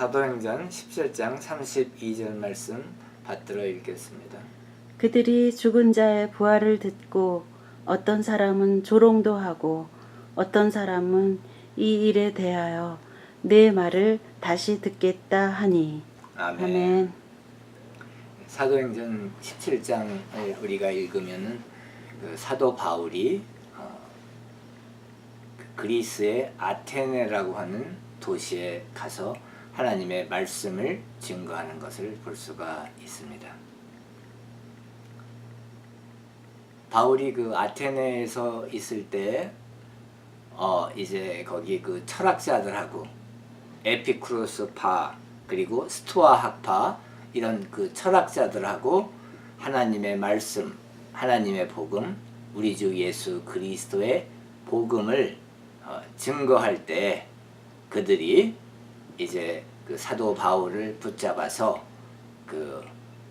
사도행전 17장 32절 말씀 받들어 읽겠습니다. 그들이 죽은 자의 부활을 듣고 어떤 사람은 조롱도 하고 어떤 사람은 이 일에 대하여 내 말을 다시 듣겠다 하니 아멘. 아멘. 사도행전 17장을 우리가 읽으면은 그 사도 바울이 어, 그 그리스의 아테네라고 하는 도시에 가서 하나님의 말씀을 증거하는 것을 볼 수가 있습니다. 바울이 그 아테네에서 있을 때, 어, 이제 거기 그 철학자들하고 에피쿠로스파 그리고 스토아 학파 이런 그 철학자들하고 하나님의 말씀, 하나님의 복음, 우리 주 예수 그리스도의 복음을 어, 증거할 때 그들이 이제 그 사도 바울을 붙잡아서 그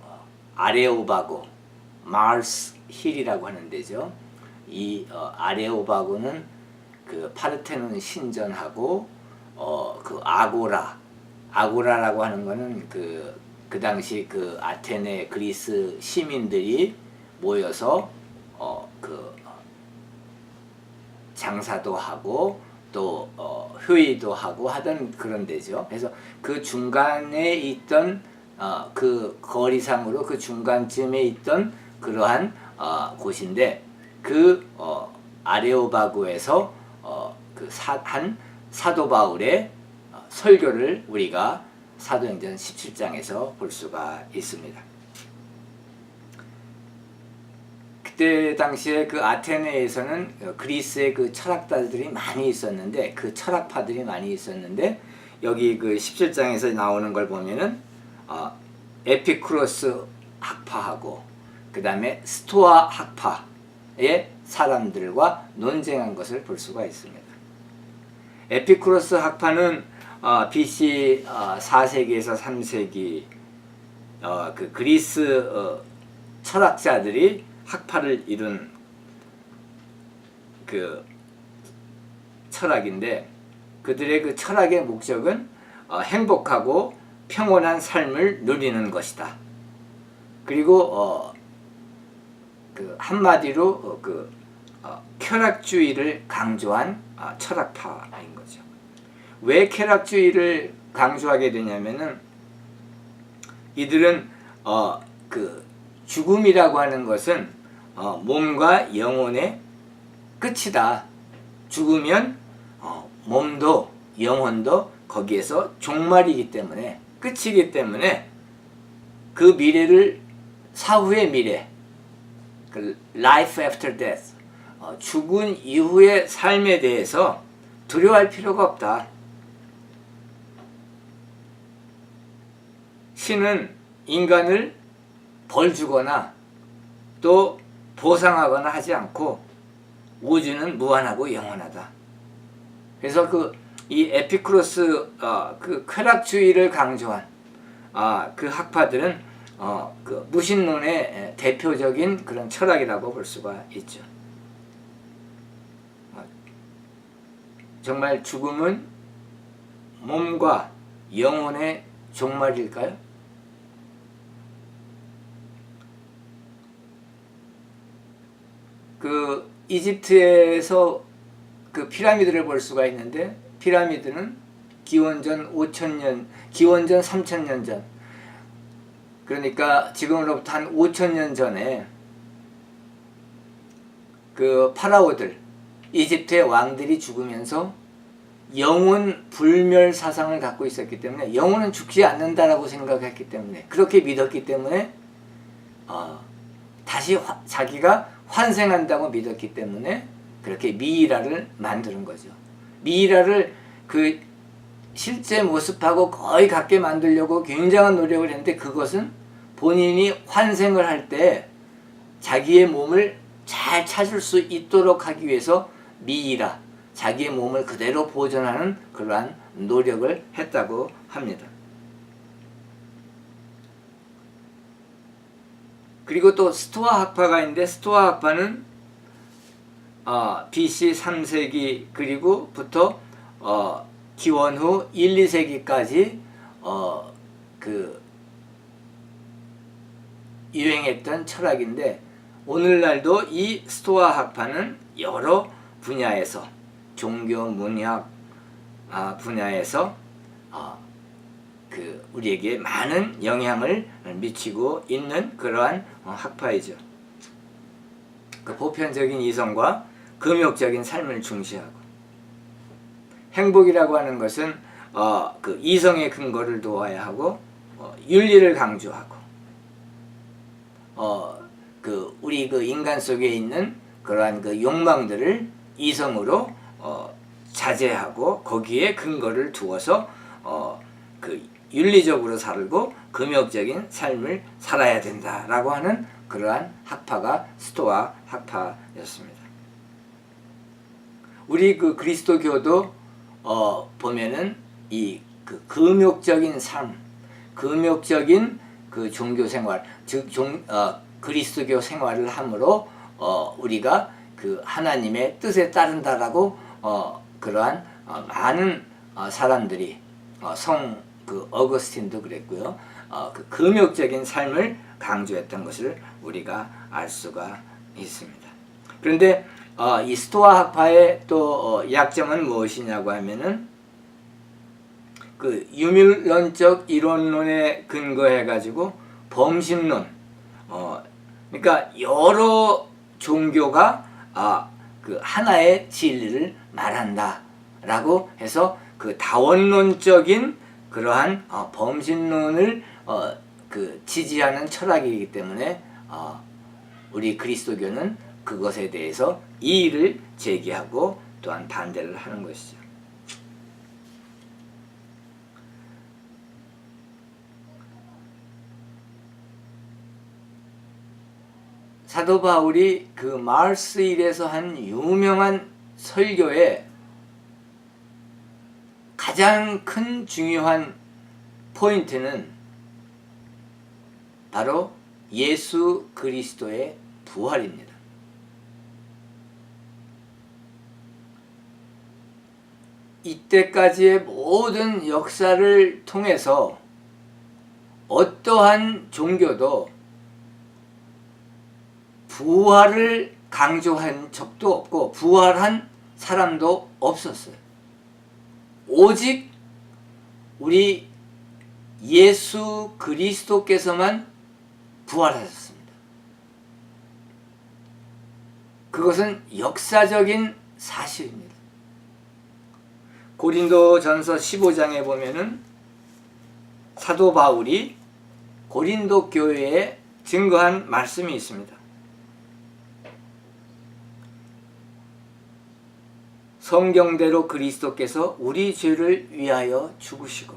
어, 아레오바고 마르스 힐이라고 하는 데죠. 이 어, 아레오바고는 그 파르테논 신전하고 어, 그 아고라 아고라라고 하는 거는 그, 그 당시 그 아테네 그리스 시민들이 모여서 어, 그 장사도 하고 또 어, 회의도 하고 하던 그런 데죠. 그래서 그 중간에 있던 어, 그 거리상으로 그 중간쯤에 있던 그러한 어, 곳인데 그 어, 아레오바고에서 어, 그한 사도 바울의 어, 설교를 우리가 사도행전 17장에서 볼 수가 있습니다. 그때 당시에 그 아테네에서는 어, 그리스의 그 철학자들이 많이 있었는데 그 철학파들이 많이 있었는데 여기 그 17장에서 나오는 걸 보면은 어, 에피쿠로스 학파하고 그 다음에 스토아 학파의 사람들과 논쟁한 것을 볼 수가 있습니다. 에피쿠로스 학파는 어, BC 어, 4세기에서 3세기 어, 그 그리스 어, 철학자들이 학파를 이룬 그 철학인데 그들의 그 철학의 목적은 어, 행복하고 평온한 삶을 누리는 것이다. 그리고 어, 그 한마디로 어, 그 어, 쾌락주의를 강조한 어, 철학파인 거죠. 왜 쾌락주의를 강조하게 되냐면은 이들은 어, 그 죽음이라고 하는 것은 어, 몸과 영혼의 끝이다. 죽으면 어, 몸도 영혼도 거기에서 종말이기 때문에 끝이기 때문에 그 미래를 사후의 미래, 그 life after death, 어, 죽은 이후의 삶에 대해서 두려워할 필요가 없다. 신은 인간을 벌 주거나 또 보상하거나 하지 않고 우주는 무한하고 영원하다. 그래서 그 이 에피크로스 어, 그 쾌락주의를 강조한 아, 그 학파들은 어, 그 무신론의 대표적인 그런 철학이라고 볼 수가 있죠. 어, 정말 죽음은 몸과 영혼의 종말일까요? 그 이집트에서 그 피라미드를 볼 수가 있는데 피라미드는 기원전 5천년, 기원전 3천년 전. 그러니까 지금으로부터 한 5천년 전에 그 파라오들, 이집트의 왕들이 죽으면서 영혼 불멸 사상을 갖고 있었기 때문에 영혼은 죽지 않는다라고 생각했기 때문에 그렇게 믿었기 때문에 어, 다시 화, 자기가 환생한다고 믿었기 때문에 그렇게 미이라를 만드는 거죠. 미이라를 그 실제 모습하고 거의 같게 만들려고 굉장한 노력을 했는데 그것은 본인이 환생을 할 때 자기의 몸을 잘 찾을 수 있도록 하기 위해서 미이라, 자기의 몸을 그대로 보존하는 그러한 노력을 했다고 합니다. 그리고 또 스토아 학파가 있는데 스토아 학파는 어, BC 3세기 그리고 부터 어, 기원 후 1, 2세기까지 어, 어그 유행했던 철학인데 오늘날도 이 스토아 학파는 여러 분야에서 종교 문학 아, 분야에서 어, 그 우리에게 많은 영향을 미치고 있는 그러한 어, 학파이죠. 그 보편적인 이성과 금욕적인 삶을 중시하고 행복이라고 하는 것은 어, 그 이성의 근거를 두어야 하고 어, 윤리를 강조하고 어, 그 우리 그 인간 속에 있는 그러한 그 욕망들을 이성으로 어, 자제하고 거기에 근거를 두어서 어, 그 윤리적으로 살고 금욕적인 삶을 살아야 된다라고 하는 그러한 학파가 스토아 학파였습니다. 우리 그 그리스도교도 어, 보면은 이 그 금욕적인 삶, 금욕적인 그 종교 생활, 즉 종, 어, 그리스도교 생활을 함으로 어, 우리가 그 하나님의 뜻에 따른다라고 어, 그러한 어, 많은 어, 사람들이 어, 성 그 어거스틴도 그랬고요. 어, 그 금욕적인 삶을 강조했던 것을 우리가 알 수가 있습니다. 그런데 어, 이 스토아 학파의 또 어, 약점은 무엇이냐고 하면은 그 유밀론적 이론론에 근거해 가지고 범신론 어 그러니까 여러 종교가 아 그 하나의 진리를 말한다라고 해서 그 다원론적인 그러한 어, 범신론을 어, 그 지지하는 철학이기 때문에 어, 우리 그리스도교는 그것에 대해서 이의를 제기하고 또한 반대를 하는 것이죠. 사도 바울이 그 마르스일에서 한 유명한 설교에 가장 큰 중요한 포인트는 바로 예수 그리스도의 부활입니다. 이때까지의 모든 역사를 통해서 어떠한 종교도 부활을 강조한 적도 없고 부활한 사람도 없었어요. 오직 우리 예수 그리스도께서만 부활하셨습니다. 그것은 역사적인 사실입니다. 고린도 전서 15장에 보면은 사도 바울이 고린도 교회에 증거한 말씀이 있습니다. 성경대로 그리스도께서 우리 죄를 위하여 죽으시고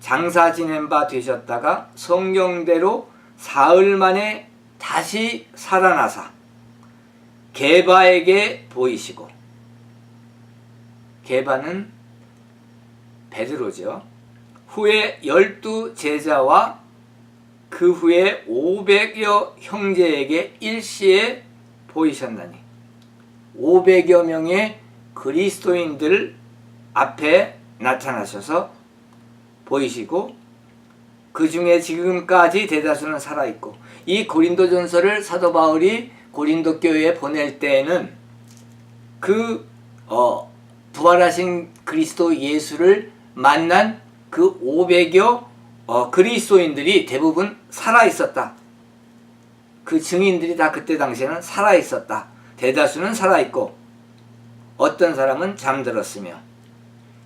장사 지낸 바 되셨다가 성경대로 사흘 만에 다시 살아나사 게바에게 보이시고 게바는 베드로죠. 후에 열두 제자와 그 후에 500여 형제에게 일시에 보이셨나니 500여 명의 그리스도인들 앞에 나타나셔서 보이시고 그 중에 지금까지 대다수는 살아있고 이 고린도 전서를 사도 바울이 고린도 교회에 보낼 때에는 그 어, 부활하신 그리스도 예수를 만난 그 500여 어, 그리스도인들이 대부분 살아 있었다. 그 증인들이 다 그때 당시에는 살아 있었다. 대다수는 살아 있고 어떤 사람은 잠들었으며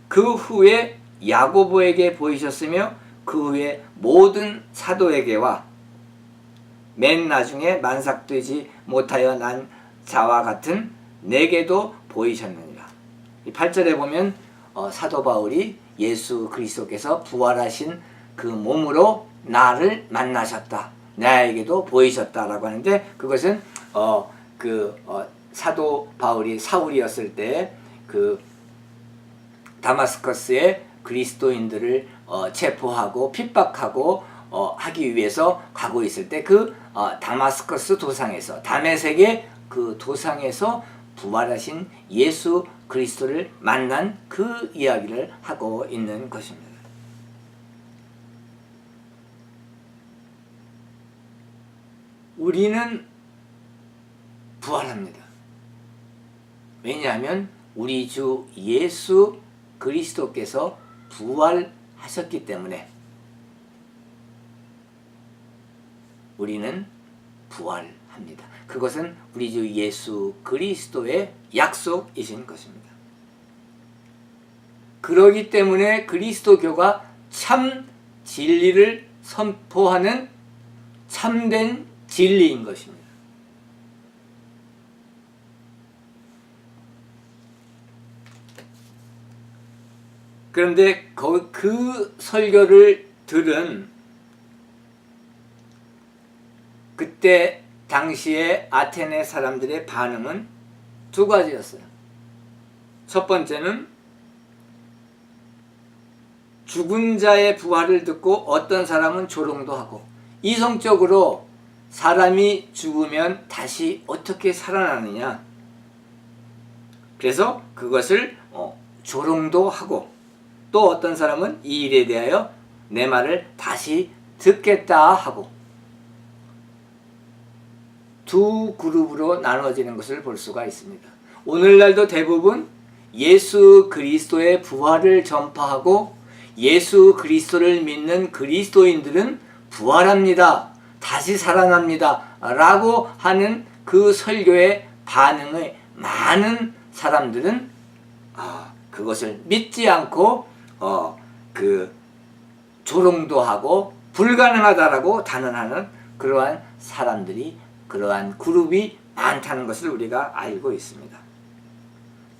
그 후에 야고보에게 보이셨으며 그 후에 모든 사도에게와 맨 나중에 만삭되지 못하여 난 자와 같은 내게도 보이셨느니라. 이 8절에 보면 어, 사도 바울이 예수 그리스도께서 부활하신 그 몸으로 나를 만나셨다. 나에게도 보이셨다라고 하는데 그것은 어, 그 어, 사도 바울이 사울이었을 때 그 다마스커스의 그리스도인들을 어, 체포하고 핍박하고 어, 하기 위해서 가고 있을 때 그 어, 다마스커스 도상에서 다메색의 그 도상에서 부활하신 예수 그리스도를 만난 그 이야기를 하고 있는 것입니다. 우리는 부활합니다. 왜냐하면 우리 주 예수 그리스도께서 부활하셨기 때문에 우리는 부활합니다. 그것은 우리 주 예수 그리스도의 약속이신 것입니다. 그러기 때문에 그리스도교가 참 진리를 선포하는 참된 진리인 것입니다. 그런데 거- 그 설교를 들은 그때 당시에 아테네 사람들의 반응은 두 가지였어요. 첫 번째는 죽은 자의 부활을 듣고 어떤 사람은 조롱도 하고 이성적으로 사람이 죽으면 다시 어떻게 살아나느냐. 그래서 그것을 어, 조롱도 하고 또 어떤 사람은 이 일에 대하여 내 말을 다시 듣겠다 하고 두 그룹으로 나눠지는 것을 볼 수가 있습니다. 오늘날도 대부분 예수 그리스도의 부활을 전파하고 예수 그리스도를 믿는 그리스도인들은 부활합니다. 다시 살아납니다. 라고 하는 그 설교의 반응의 많은 사람들은 아, 그것을 믿지 않고 어, 그 조롱도 하고 불가능하다라고 단언하는 그러한 사람들이 그러한 그룹이 많다는 것을 우리가 알고 있습니다.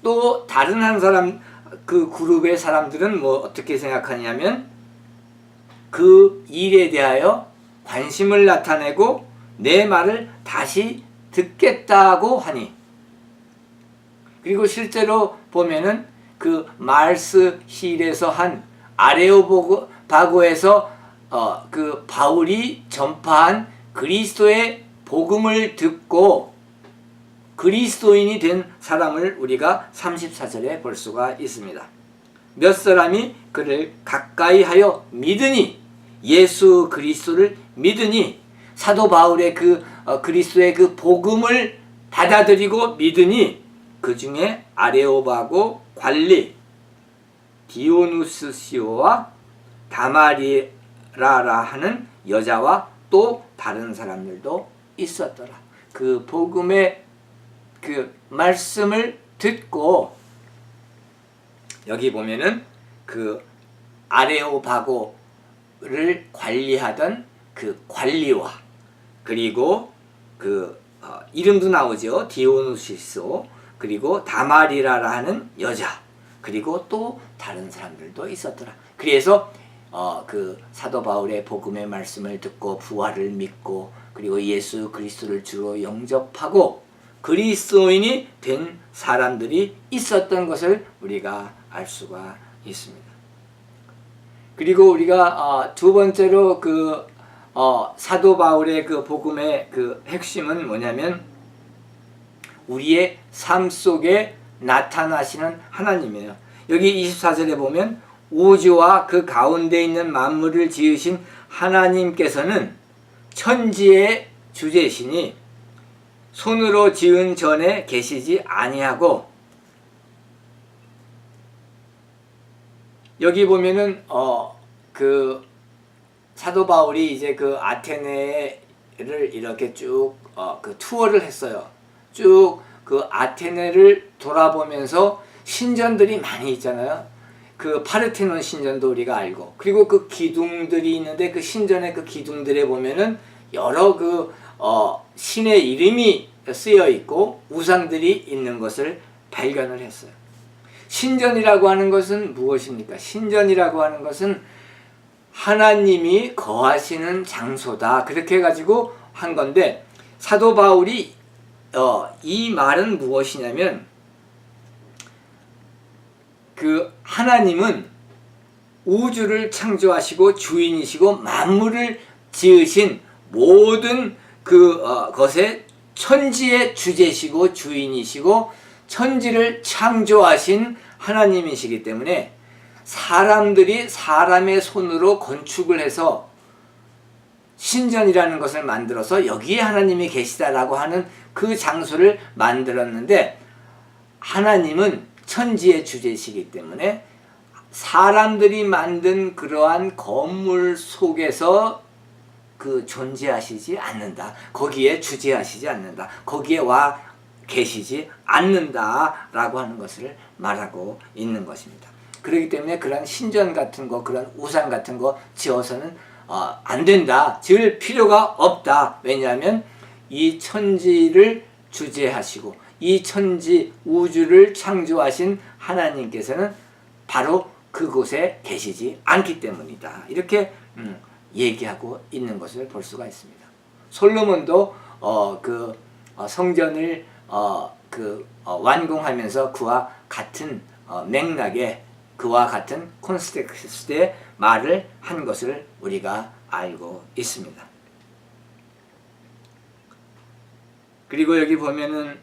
또 다른 한 사람 그 그룹의 사람들은 뭐 어떻게 생각하냐면 그 일에 대하여 관심을 나타내고 내 말을 다시 듣겠다고 하니 그리고 실제로 보면은 그 말스 힐에서 한 아레오바고에서 어, 그 바울이 전파한 그리스도의 복음을 듣고 그리스도인이 된 사람을 우리가 34절에 볼 수가 있습니다. 몇 사람이 그를 가까이 하여 믿으니 예수 그리스도를 믿으니 사도 바울의 그 어, 그리스도의 그 복음을 받아들이고 믿으니 그 중에 아레오바고 관리 디오누스시오와 다마리라라 하는 여자와 또 다른 사람들도 있었더라. 그 복음의 그 말씀을 듣고 여기 보면은 그 아레오바고를 관리하던 그 관리와 그리고 그 어, 이름도 나오죠 디오누시소 그리고 다마리라라 하는 여자 그리고 또 다른 사람들도 있었더라. 그래서 어, 그 사도 바울의 복음의 말씀을 듣고 부활을 믿고 그리고 예수 그리스도를 주로 영접하고 그리스도인이 된 사람들이 있었던 것을 우리가 알 수가 있습니다. 그리고 우리가 어, 두 번째로 그 어, 사도 바울의 그 복음의 그 핵심은 뭐냐면 우리의 삶 속에 나타나시는 하나님이에요. 여기 24절에 보면 우주와 그 가운데 있는 만물을 지으신 하나님께서는 천지의 주제시니 손으로 지은 전에 계시지 아니하고 여기 보면은 어 그 사도 바울이 이제 그 아테네를 이렇게 쭉어그 투어를 했어요. 쭉 그 아테네를 돌아보면서 신전들이 많이 있잖아요. 그 파르테논 신전도 우리가 알고 그리고 그 기둥들이 있는데 그 신전의 그 기둥들에 보면은 여러 그 어, 신의 이름이 쓰여 있고 우상들이 있는 것을 발견을 했어요. 신전이라고 하는 것은 무엇입니까? 신전이라고 하는 것은 하나님이 거하시는 장소다. 그렇게 해가지고 한 건데 사도 바울이 어, 이 말은 무엇이냐면 그 하나님은 우주를 창조하시고 주인이시고 만물을 지으신 모든 그 어, 것의 천지의 주제시고 주인이시고 천지를 창조하신 하나님이시기 때문에 사람들이 사람의 손으로 건축을 해서 신전이라는 것을 만들어서 여기에 하나님이 계시다라고 하는 그 장소를 만들었는데 하나님은 천지의 주제시기 때문에 사람들이 만든 그러한 건물 속에서 그 존재하시지 않는다. 거기에 주재하시지 않는다. 거기에 와 계시지 않는다라고 하는 것을 말하고 있는 것입니다. 그렇기 때문에 그런 신전 같은 거, 그런 우상 같은 거 지어서는 어, 안 된다. 지을 필요가 없다. 왜냐하면 이 천지를 주재하시고 이 천지 우주를 창조하신 하나님께서는 바로 그곳에 계시지 않기 때문이다. 이렇게 음, 얘기하고 있는 것을 볼 수가 있습니다. 솔로몬도 어, 그 어, 성전을 어, 그 어, 완공하면서 그와 같은 어, 맥락에 그와 같은 콘스텍스트의 말을 한 것을 우리가 알고 있습니다. 그리고 여기 보면은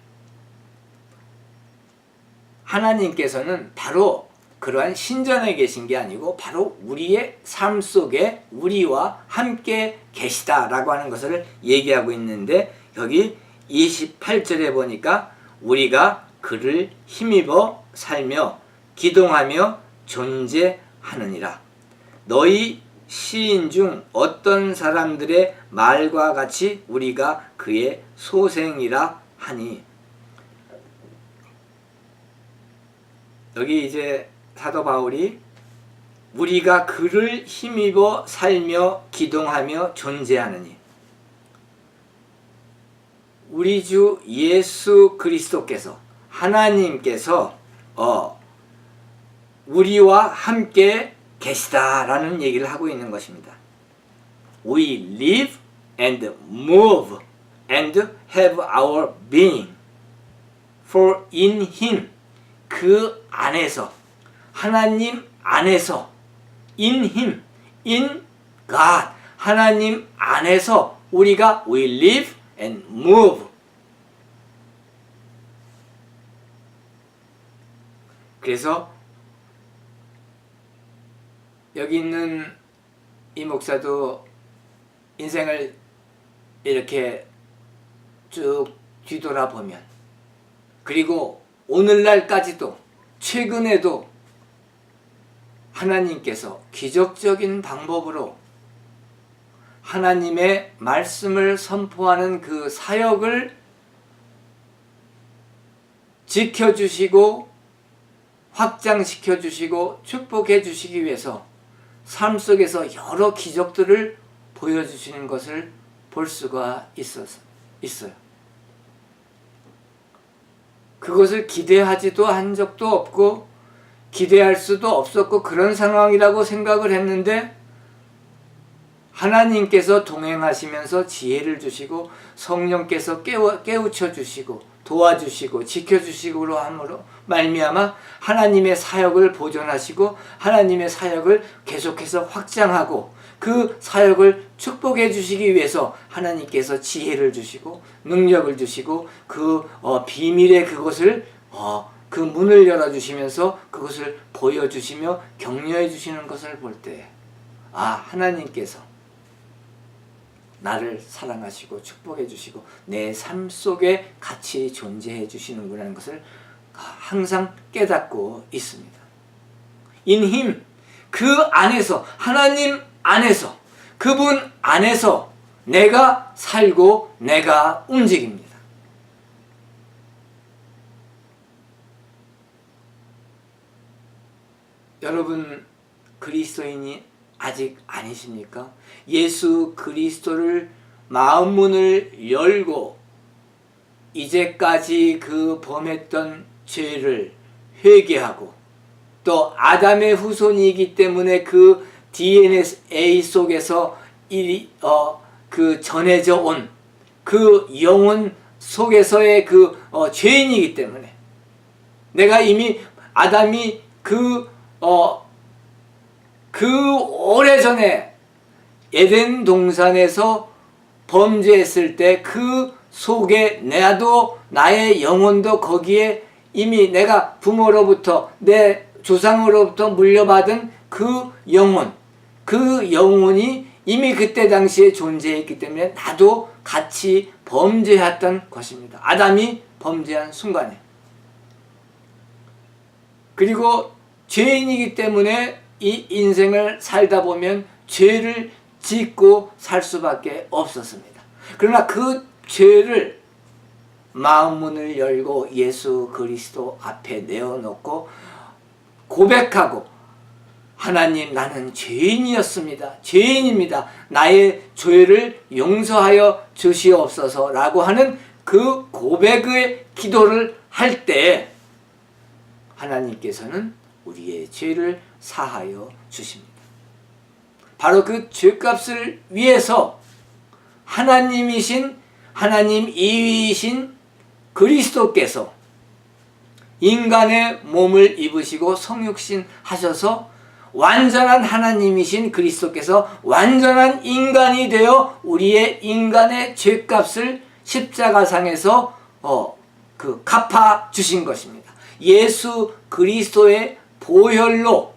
하나님께서는 바로 그러한 신전에 계신 게 아니고 바로 우리의 삶 속에 우리와 함께 계시다라고 하는 것을 얘기하고 있는데 여기 28절에 보니까 우리가 그를 힘입어 살며 기동하며 존재하느니라. 너희 시인 중 어떤 사람들의 말과 같이 우리가 그의 소생이라 하니 여기 이제 사도 바울이 우리가 그를 힘입어 살며 기동하며 존재하느니 우리 주 예수 그리스도께서 하나님께서 어 우리와 함께 계시다라는 얘기를 하고 있는 것입니다. We live and move and have our being. For in him 그 안에서 하나님 안에서 in him in God 하나님 안에서 우리가 we live and move 그래서 여기 있는 이 목사도 인생을 이렇게 쭉 뒤돌아보면 그리고 오늘날까지도 최근에도 하나님께서 기적적인 방법으로 하나님의 말씀을 선포하는 그 사역을 지켜주시고 확장시켜 주시고 축복해 주시기 위해서 삶 속에서 여러 기적들을 보여주시는 것을 볼 수가 있어서 있어요. 그것을 기대하지도 한 적도 없고 기대할 수도 없었고 그런 상황이라고 생각을 했는데 하나님께서 동행하시면서 지혜를 주시고 성령께서 깨워, 깨우쳐 주시고 도와주시고 지켜주시고로 함으로 말미암아 하나님의 사역을 보존하시고 하나님의 사역을 계속해서 확장하고 그 사역을 축복해 주시기 위해서 하나님께서 지혜를 주시고 능력을 주시고 그 어, 비밀의 그것을 어, 그 문을 열어 주시면서 그것을 보여 주시며 격려해 주시는 것을 볼 때 아 하나님께서 나를 사랑하시고 축복해 주시고 내 삶 속에 같이 존재해 주시는구나는 것을 항상 깨닫고 있습니다. In Him 그 안에서 하나님 안에서 그분 안에서 내가 살고 내가 움직입니다. 여러분 그리스도인이 아직 아니십니까? 예수 그리스도를 마음 문을 열고 이제까지 그 범했던 죄를 회개하고 또 아담의 후손이기 때문에 그 DNA 속에서 이, 어, 그 전해져 온 그 영혼 속에서의 그 어, 죄인이기 때문에 내가 이미 아담이 그 어, 그 오래전에 에덴 동산에서 범죄했을 때 그 속에 나도 나의 영혼도 거기에 이미 내가 부모로부터 내 조상으로부터 물려받은 그 영혼 그 영혼이 이미 그때 당시에 존재했기 때문에 나도 같이 범죄했던 것입니다. 아담이 범죄한 순간에. 그리고 죄인이기 때문에 이 인생을 살다 보면 죄를 짓고 살 수밖에 없었습니다. 그러나 그 죄를 마음 문을 열고 예수 그리스도 앞에 내어놓고 고백하고 하나님 나는 죄인이었습니다. 죄인입니다. 나의 죄를 용서하여 주시옵소서 라고 하는 그 고백의 기도를 할 때 하나님께서는 우리의 죄를 사하여 주십니다. 바로 그 죄값을 위해서 하나님이신 하나님 이위이신 그리스도께서 인간의 몸을 입으시고 성육신 하셔서 완전한 하나님이신 그리스도께서 완전한 인간이 되어 우리의 인간의 죄값을 십자가상에서 어, 그 갚아 주신 것입니다. 예수 그리스도의 보혈로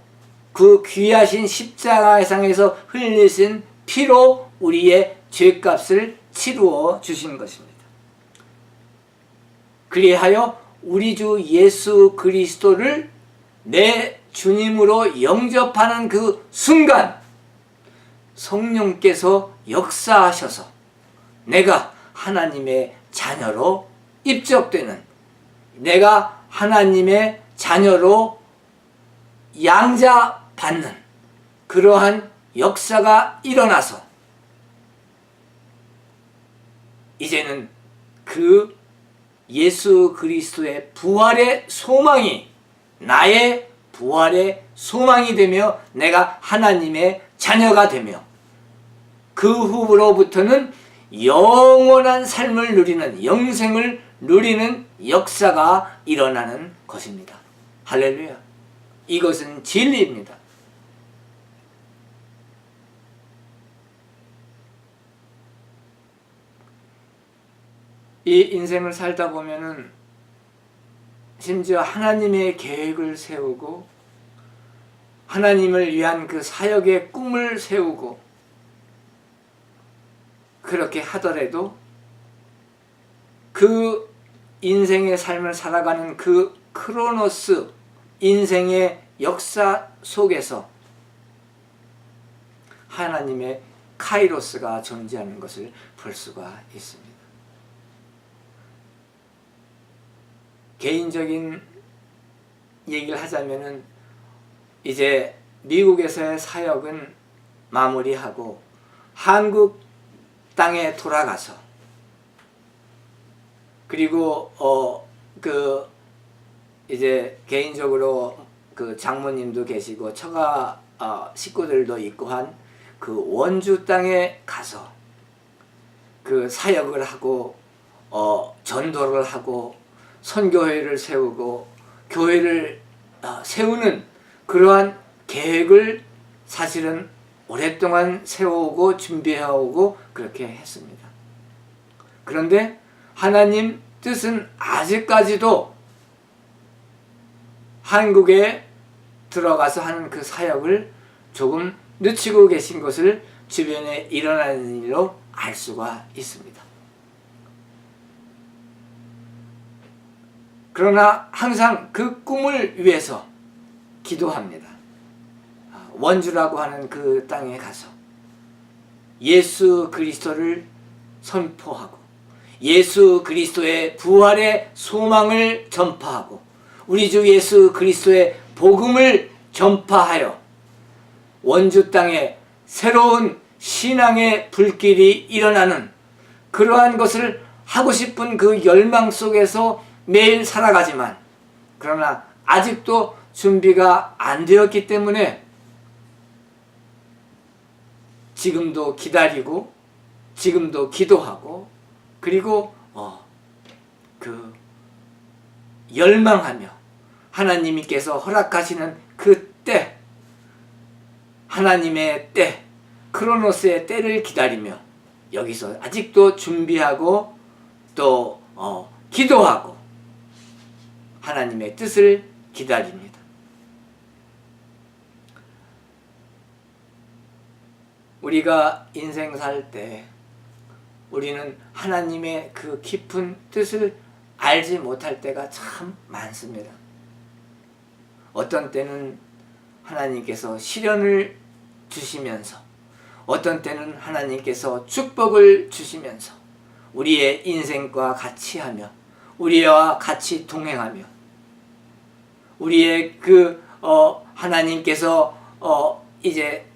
그 귀하신 십자가상에서 흘리신 피로 우리의 죄값을 치루어 주신 것입니다. 그리하여 우리 주 예수 그리스도를 내 주님으로 영접하는 그 순간 성령께서 역사하셔서 내가 하나님의 자녀로 입적되는 내가 하나님의 자녀로 양자 받는 그러한 역사가 일어나서 이제는 그 예수 그리스도의 부활의 소망이 나의 부활의 소망이 되며 내가 하나님의 자녀가 되며 그 후로부터는 영원한 삶을 누리는 영생을 누리는 역사가 일어나는 것입니다. 할렐루야. 이것은 진리입니다. 이 인생을 살다 보면은 심지어 하나님의 계획을 세우고 하나님을 위한 그 사역의 꿈을 세우고 그렇게 하더라도 그 인생의 삶을 살아가는 그 크로노스 인생의 역사 속에서 하나님의 카이로스가 존재하는 것을 볼 수가 있습니다. 개인적인 얘기를 하자면은 이제 미국에서의 사역은 마무리하고 한국 땅에 돌아가서 그리고 어 그 이제 개인적으로 그 장모님도 계시고 처가 어, 식구들도 있고 한 그 원주 땅에 가서 그 사역을 하고 어 전도를 하고 선교회를 세우고 교회를 어, 세우는 그러한 계획을 사실은 오랫동안 세워오고 준비해오고 그렇게 했습니다. 그런데 하나님 뜻은 아직까지도 한국에 들어가서 하는 그 사역을 조금 늦추고 계신 것을 주변에 일어나는 일로 알 수가 있습니다. 그러나 항상 그 꿈을 위해서 기도합니다. 아, 원주라고 하는 그 땅에 가서 예수 그리스도를 선포하고 예수 그리스도의 부활의 소망을 전파하고 우리 주 예수 그리스도의 복음을 전파하여 원주 땅에 새로운 신앙의 불길이 일어나는 그러한 것을 하고 싶은 그 열망 속에서 매일 살아가지만 그러나 아직도 준비가 안 되었기 때문에 지금도 기다리고 지금도 기도하고 그리고 어, 그 열망하며 하나님께서 허락하시는 그때 하나님의 때 크로노스의 때를 기다리며 여기서 아직도 준비하고 또 어, 기도하고 하나님의 뜻을 기다립니다. 우리가 인생 살 때 우리는 하나님의 그 깊은 뜻을 알지 못할 때가 참 많습니다. 어떤 때는 하나님께서 시련을 주시면서 어떤 때는 하나님께서 축복을 주시면서 우리의 인생과 같이 하며 우리와 같이 동행하며 우리의 그 어, 하나님께서 어, 이제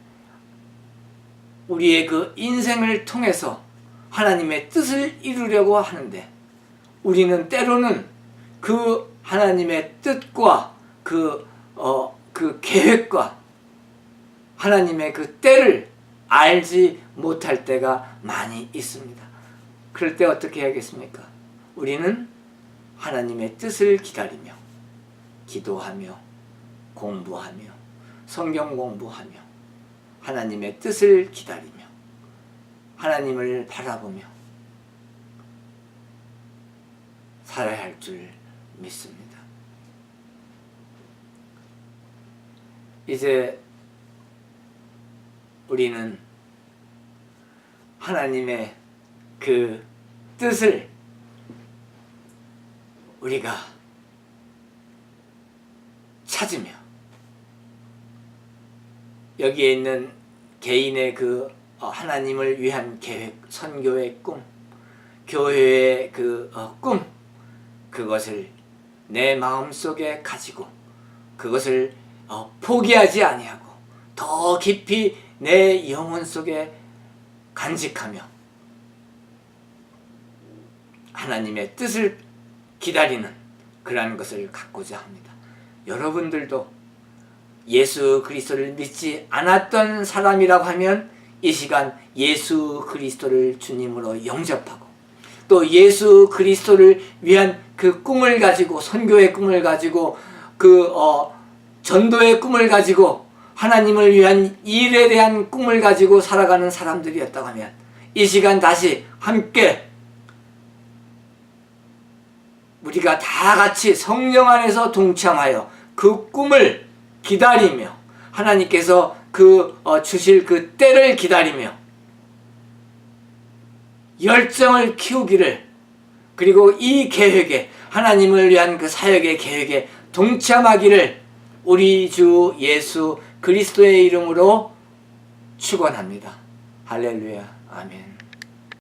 우리의 그 인생을 통해서 하나님의 뜻을 이루려고 하는데 우리는 때로는 그 하나님의 뜻과 그, 어, 그 계획과 하나님의 그 때를 알지 못할 때가 많이 있습니다. 그럴 때 어떻게 해야겠습니까? 우리는 하나님의 뜻을 기다리며 기도하며 공부하며 성경 공부하며 하나님의 뜻을 기다리며 하나님을 바라보며 살아야 할 줄 믿습니다. 이제 우리는 하나님의 그 뜻을 우리가 찾으며 여기에 있는 개인의 그 어, 하나님을 위한 계획, 선교의 꿈, 교회의 그 어, 꿈, 그것을 내 마음 속에 가지고 그것을 어, 포기하지 아니하고 더 깊이 내 영혼 속에 간직하며 하나님의 뜻을 기다리는 그러한 것을 갖고자 합니다. 여러분들도 예수 그리스도를 믿지 않았던 사람이라고 하면 이 시간 예수 그리스도를 주님으로 영접하고 또 예수 그리스도를 위한 그 꿈을 가지고 선교의 꿈을 가지고 그 어, 전도의 꿈을 가지고 하나님을 위한 일에 대한 꿈을 가지고 살아가는 사람들이었다고 하면 이 시간 다시 함께 우리가 다 같이 성령 안에서 동참하여 그 꿈을 기다리며 하나님께서 그 어, 주실 그 때를 기다리며 열정을 키우기를 그리고 이 계획에 하나님을 위한 그 사역의 계획에 동참하기를 우리 주 예수 그리스도의 이름으로 축원합니다. 할렐루야. 아멘.